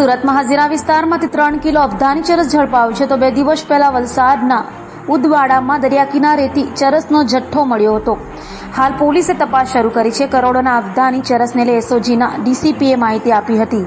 સુરતમાં હજીરા વિસ્તારમાંથી ત્રણ કિલો અફધાની ચરસ ઝડપાયું છે. તો બે દિવસ પહેલા વલસાડના ઉદવાડામાં દરિયા કિનારેથી ચરસનો જથ્થો મળ્યો હતો. હાલ પોલીસે તપાસ શરૂ કરી છે. કરોડોના અફધાની ચરસને લઈ એસઓજીના ડીસીપીએ માહિતી આપી હતી.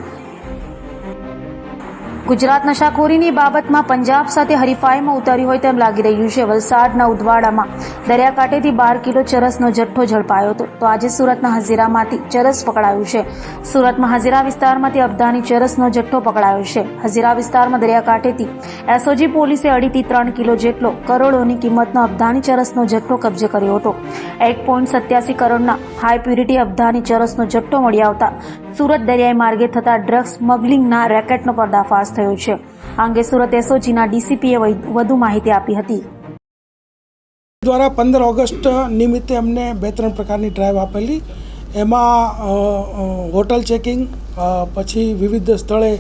ગુજરાત નશાખોરીની બાબતમાં પંજાબ સાથે હરીફાઈમાં ઉતર્યું હોય તેમ લાગી રહ્યું છે. વલસાડના ઉદવાડામાં દરિયાકાંઠેથી બાર કિલો ચરસનો જથ્થો ઝડપાયો હતો. તો આજે સુરતના હજીરામાંથી ચરસ પકડાયું છે. સુરતમાં હજીરા વિસ્તારમાંથી અફધાની ચરસનો જથ્થો પકડાયો છે. હજીરા વિસ્તારમાં દરિયાકાંઠેથી એસઓજી પોલીસે અઢીથી ત્રણ કિલો જેટલો કરોડોની કિંમતનો અફધાની ચરસનો જથ્થો કબજે કર્યો હતો. એક પોઈન્ટ સત્યાસી કરોડના હાઈ પ્યુરિટી અફધાની ચરસનો જથ્થો મળી આવતા સુરત દરિયાઈ માર્ગે થતા ડ્રગ્સ સ્મગલિંગના રેકેટનો પર્દાફાશ થયો છે. આ અંગે સુરત એસઓજીના ડીસીપીએ વધુ માહિતી આપી હતી. દ્વારા પંદર ઓગસ્ટ નિમિત્તે અમને બે ત્રણ પ્રકારની ડ્રાઈવ આપેલી. એમાં હોટલ ચેકિંગ પછી વિવિધ સ્થળે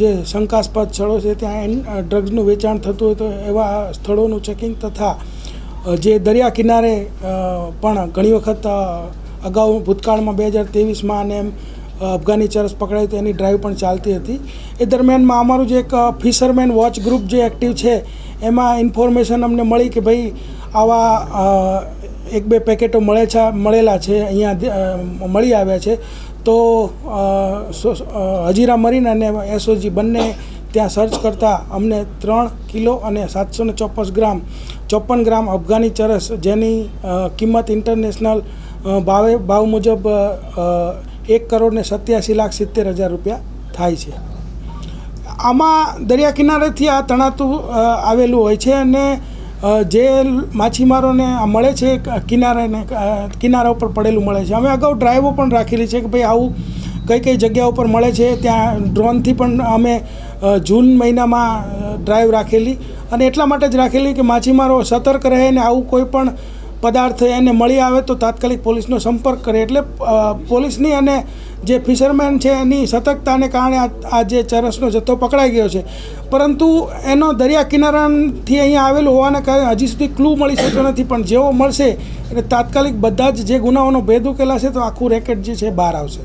જે શંકાસ્પદ સ્થળો છે ત્યાં ડ્રગ્સનું વેચાણ થતું હોય તો એવા સ્થળોનું ચેકિંગ તથા જે દરિયા કિનારે પણ ઘણી વખત અગાઉ ભૂતકાળમાં બે હજાર ત્રેવીસમાં અને એમ અફઘાની ચરસ પકડાઈ તો એની ડ્રાઈવ પણ ચાલતી હતી. એ દરમિયાનમાં અમારું જે એક ફિશરમેન વોચ ગ્રુપ જે એક્ટિવ છે, એમાં ઇન્ફોર્મેશન અમને મળી કે ભાઈ આવા એક બે પેકેટો મળે છે, મળેલા છે, અહીંયા મળી આવ્યા છે. તો હજીરા મરીન અને એસઓજી બંને ત્યાં સર્ચ કરતાં અમને ત્રણ કિલો અને સાતસો ને ચોપન ગ્રામ ચોપન ગ્રામ અફઘાની ચરસ જેની કિંમત ઇન્ટરનેશનલ ભાવે, ભાવ મુજબ એક કરોડ ને સત્યાસી લાખ સિત્તેર હજાર રૂપિયા થાય છે. આમાં દરિયા કિનારેથી આ તણાતું આવેલું હોય છે અને જે માછીમારોને મળે છે કિનારેને કિનારા ઉપર પડેલું મળે છે. અમે અગાઉ ડ્રાઈવો પણ રાખેલી છે કે ભાઈ આવું કઈ કઈ જગ્યા ઉપર મળે છે. ત્યાં ડ્રોનથી પણ અમે જૂન મહિનામાં ડ્રાઈવ રાખેલી. અને એટલા માટે જ રાખેલી કે માછીમારો સતર્ક રહે ને આવું કોઈ પણ પદાર્થ એને મળી આવે તો તાત્કાલિક પોલીસનો સંપર્ક કરે. એટલે પોલીસની અને જે ફિશરમેન છે એની સતર્કતાને કારણે આ જે ચરસનો જથ્થો પકડાઈ ગયો છે. પરંતુ એનો દરિયા કિનારાથી અહીંયા આવેલું હોવાના કારણે હજી સુધી ક્લુ મળી શક્યો નથી. પણ જેવો મળશે, એટલે તાત્કાલિક બધા જ જે ગુનાઓનો ભેદ ઉકેલાશે, તો આખું રેકેટ જે છે બહાર આવશે.